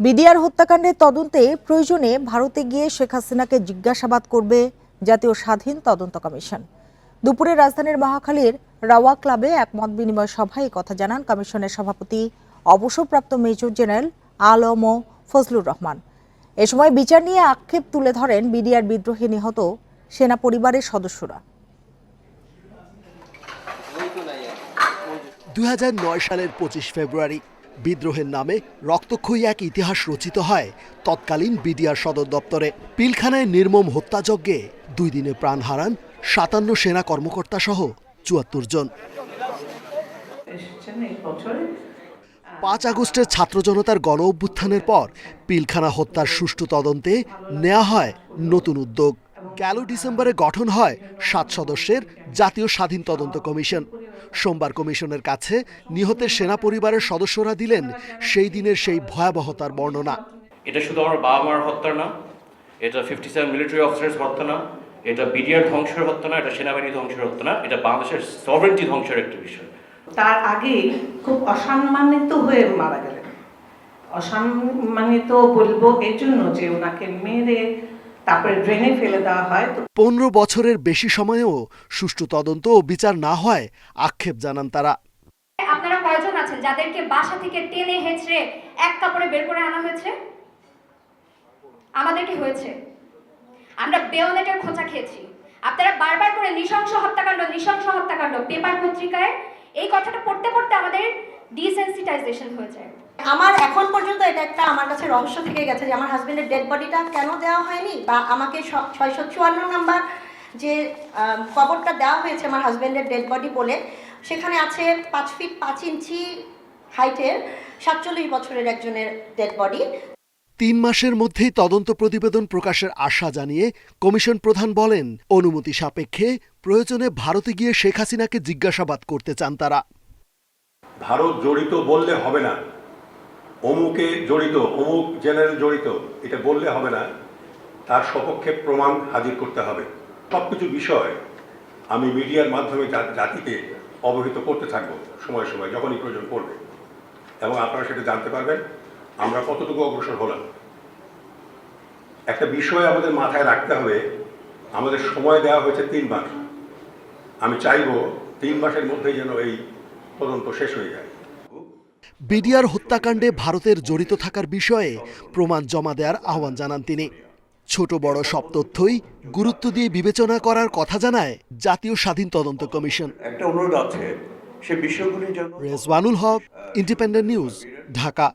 BDR হত্যাকাণ্ডের তদন্তে প্রয়োজনে ভারতে গিয়ে শেখ হাসিনাকে জিজ্ঞাসাবাদ করবে জাতীয় স্বাধীন তদন্ত কমিশন। দুপুরে রাজধানীর মহাখালীর রাওয়া ক্লাবে এক মত বিনিময় সভায় কথা জানান কমিশনের সভাপতি, অবসরপ্রাপ্ত মেজর জেনারেল আলম ফজলুর রহমান। এ সময় বিচার নিয়ে আক্ষেপ তুলে ধরেন বিডিআর বিদ্রোহী নিহত সেনা পরিবারের সদস্যরা। দু হাজার নয় সালের পঁচিশ ফেব্রুয়ারি বিদ্রোহের নামে রক্তক্ষয়ী এক ইতিহাস রচিত হয়। তৎকালীন বিডিআর সদর দপ্তরে পিলখানায় নির্মম হত্যাযজ্ঞে দুই দিনে প্রাণ হারান সাতান্ন সেনা কর্মকর্তা সহ চুয়াত্তর জন। পাঁচ আগস্টের ছাত্র জনতার গণ অভ্যুত্থানের পর পিলখানা হত্যার সুষ্ঠু তদন্তে নেওয়া হয় নতুন উদ্যোগ। গেল ডিসেম্বরে গঠন হয় সাত সদস্যের জাতীয় স্বাধীন তদন্ত কমিশন। সোমবার কমিশনের কাছে নিহতের সেনা পরিবারের সদস্যরা দিলেন সেই দিনের সেই ভয়াবহতার বর্ণনা। এটা শুধু আমার বাবা মার হত্যা না এটা ফিফটি সেভেন মিলিটারি অফিসার্স হত্যা না এটা বিডিআর ধ্বংসের হত্যা না এটা সেনাবাহিনী ধ্বংসের হত্যা না এটা বাংলাদেশের সভারেন্টি ধ্বংসের একটা বিষয়। তার আগে খুব অসম্মানিত হয়ে মারা গেলেন। অসম্মানিত বলব এই জন্য যে ওনাকে মেরে তারপরে ড্রেনে ফেলে দেওয়া হয়। তো পনেরো বছরের বেশি সময়েও সুষ্ঠু তদন্ত ও বিচার না হয় আক্ষেপ জানান তারা। আপনারা কয়জন আছেন যাদেরকে বাসা থেকে টেনে হেঁচড়ে এক কাপড়ে বের করে আনা হয়েছে? আমাদেরকে হয়েছে? আমরা বেয়নেটের খোঁচা খেয়েছি। আপনারা বারবার করে নৃশংস হত্যাকাণ্ড নৃশংস হত্যাকাণ্ড পেপার পত্রিকায় এই কথাটা পড়তে পড়তে আমাদের ডিসেন্সিটাইজেশন হয়ে যায়। আমার এখন পর্যন্ত এটা একটা আমার কাছে রহস্য থেকে গেছে যে আমার হাজবেন্ডের ডেড বডিটা কেন দেওয়া হয়নি? বা আমাকে ছয়শো চুয়ান্ন নাম্বার যে কবরটা দেওয়া হয়েছে আমার হাজবেন্ডের ডেড বডি বলে সেখানে আছে পাঁচ ফিট পাঁচ ইঞ্চি হাইটের সাতচল্লিশ বছরের একজনের ডেড বডি তিন মাসের মধ্যেই তদন্ত প্রতিবেদন প্রকাশের আশা জানিয়ে কমিশন প্রধান বলেন অনুমতি সাপেক্ষে প্রয়োজনে ভারতে গিয়ে শেখ হাসিনাকে জিজ্ঞাসাবাদ করতে চান তারা। ভারত জড়িত বললে হবে না। অমুকে জড়িত, অমুক জেনারেল জড়িত, এটা বললে হবে না। তার সপক্ষে প্রমাণ হাজির করতে হবে। সব কিছু বিষয় আমি মিডিয়ার মাধ্যমে জাতিকে অবহিত করতে থাকব, সময় সময়, যখনই প্রয়োজন পড়বে। এবং আপনারা সেটা জানতে পারবেন, আমরা কতটুকু অগ্রসর হলাম। একটা বিষয় আমাদের মাথায় রাখতে হবে, আমাদের সময় দেওয়া হয়েছে তিন মাস। আমি চাইব তিন মাসের মধ্যেই যেন এই তদন্ত শেষ হয়ে যায়। বিডিআর হত্যাকাণ্ডে ভারতের জড়িত থাকার বিষয়ে প্রমাণ জমা দেওয়ার আহ্বান জানান তিনি। ছোট বড় সব তথ্যই গুরুত্ব দিয়ে বিবেচনা করার কথা জানায় জাতীয় স্বাধীন তদন্ত কমিশন। একটা অনুরোধ আছে সে বিষয়গুলি যেন রেজওয়ানুল হক ইন্ডিপেন্ডেন্ট নিউজ ঢাকা।